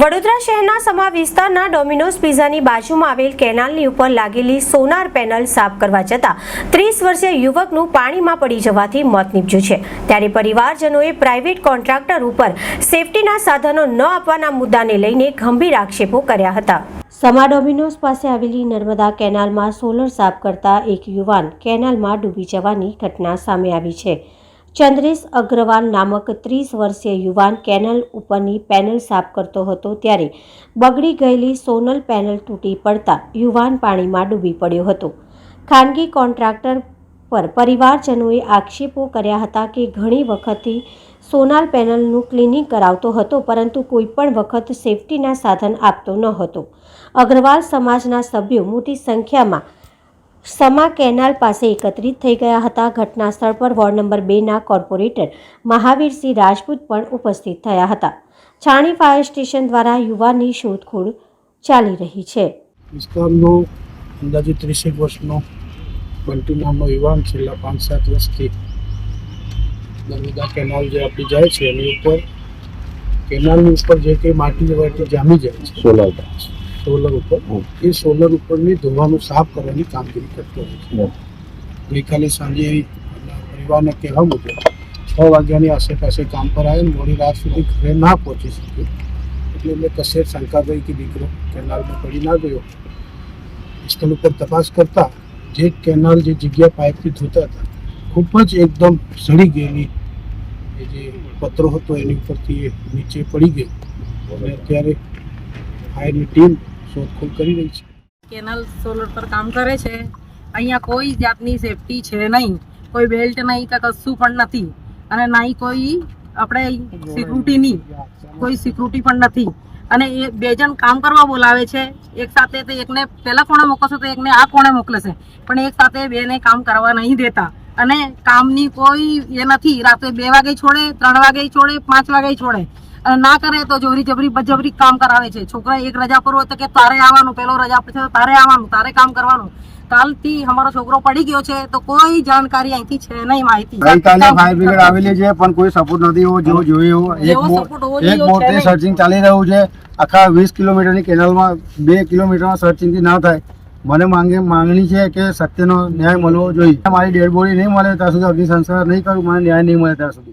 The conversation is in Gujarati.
વડોદરા શહેરના સમા વિસ્તારના ડોમિનોઝ પિઝાની બાજુમાં આવેલ કેનાલની ઉપર લાગેલી સોનાર પેનલ સાફ કરવા જતાં ત્રીસ વર્ષીય યુવકનું પાણીમાં પડી જવાથી મોત નીપજ્યું છે. ત્યારે પરિવારજનોએ પ્રાઇવેટ કોન્ટ્રાક્ટર ઉપર સેફટીના સાધનો ન આપવાના મુદ્દાને લઈને ગંભીર આક્ષેપો કર્યા હતા. સમા ડોમિનોઝ પાસે આવેલી નર્મદા કેનાલમાં સોલર સાફ કરતા એક યુવાન કેનાલમાં ડૂબી જવાની ઘટના સામે આવી છે. ચંદ્રેશ અગ્રવાલ નામક ત્રીસ વર્ષીય યુવાન કેનલ ઉપરની પેનલ સાફ કરતો હતો ત્યારે બગડી ગયેલી સોનલ પેનલ તૂટી પડતા યુવાન પાણીમાં ડૂબી પડ્યો હતો. ખાનગી કોન્ટ્રાક્ટર પર પરિવારજનોએ આક્ષેપો કર્યા હતા કે ઘણી વખતથી સોનાર પેનલનું ક્લિનિંગ કરાવતો હતો, પરંતુ કોઈપણ વખત સેફટીના સાધન આપતો ન હતો. અગ્રવાલ સમાજના સભ્યો મોટી સંખ્યામાં સમા કેનાલ પાસે એકત્રિત થઈ ગયા હતા. ઘટના સ્થળ પર વોર્ડ નંબર બેના કોર્પોરેટર મહાવીરસિંહ રાજપૂત પણ ઉપસ્થિત થયા હતા. છાણી ફાયર સ્ટેશન દ્વારા યુવાનની શોધખોળ ચાલી રહી છે. વિસ્તારનો અંદાજે ત્રીસેક વર્ષનો બંટી નામનો યુવાન છેલ્લા પાંચ સાત વર્ષથી નર્મદા કેનાલ જે આપણી જાય છે એની ઉપર કેનાલની ઉપર જે કંઈ માટી વાટી જામી જાય છે. સોલર સોલર ઉપર. એ સોલર ઉપરની ધોવાનું સાફ કરવાની કામગીરી કરતો હોય છે. ગઈકાલે સાંજે પરિવારને કહેવા મુજબ છ વાગ્યાની આસેપાસે કામ પર આવે મોડી રાત સુધી ઘરે ના પહોંચી શક્યો. એટલે મેં કશે શંકા ગઈ કે દીકરો કેનાલમાં પડી ના ગયો. સ્થળ ઉપર તપાસ કરતા જે કેનાલ જે જગ્યા પાઇપથી ધોતા હતા ખૂબ જ એકદમ સડી ગયેલી એ જે પત્રો હતો એની ઉપરથી એ નીચે પડી ગઈ. અને અત્યારે ફાયરની ટીમ શોધખોળ કરી રહી છે. કેનલ સોલર પર કામ કરે છે. અહીંયા કોઈ જાતની સેફટી છે નહીં. કોઈ બેલ્ટ નહીં કે કશું પણ નથી. અને નહીં કોઈ આપણે સિક્યુરિટીની કોઈ સિક્યુરિટી પણ નથી. અને એ બે જણ કામ કરવા બોલાવે છે. એક સાથે તે એકને પેલા કોણે મોકલશે તો એકને આ કોણે મોકલશે. પણ એક સાથે બેને કામ કરવા નહીં દેતા. અને કામની કોઈ એ નથી. રાતે બે વાગે છોડે, ત્રણ વાગે છોડે, પાંચ વાગે છોડે. ના કરે તો જોરી જબરી બજબરી કામ કરાવે છે. છોકરા એક રજા પર હોય તો કે તારે આવવાનું પેલો રજા પર છે તો તારે આવવાનું તારે કામ કરવાનું. કાલથી અમારો છોકરો પડી ગયો છે તો કોઈ જાણકારી અહીંથી છે નહીં માહિતી. ગઈકાલે ફાયર બ્રિગેડ આવેલી છે. પણ કોઈ સપોર્ટ નથી એવો જેવો જોયો એક જેવો બો- support હોવો એક જોઈએ એવો છે બોટથી નહીં. સર્ચિંગ ચાલી રહ્યું છે. આખા વીસ કિલોમીટરની કેનાલમાં બે કિલોમીટરમાં સર્ચિંગથી ના થાય. મને માંગે માંગણી છે કે સત્યનો ન્યાય મળવો જોઈએ. મારી ડેડ બોડી નહીં મળે ત્યાં સુધી અગ્નિ સંસ્કાર નહીં કરું મને ન્યાય નહીં મળે ત્યાં સુધી.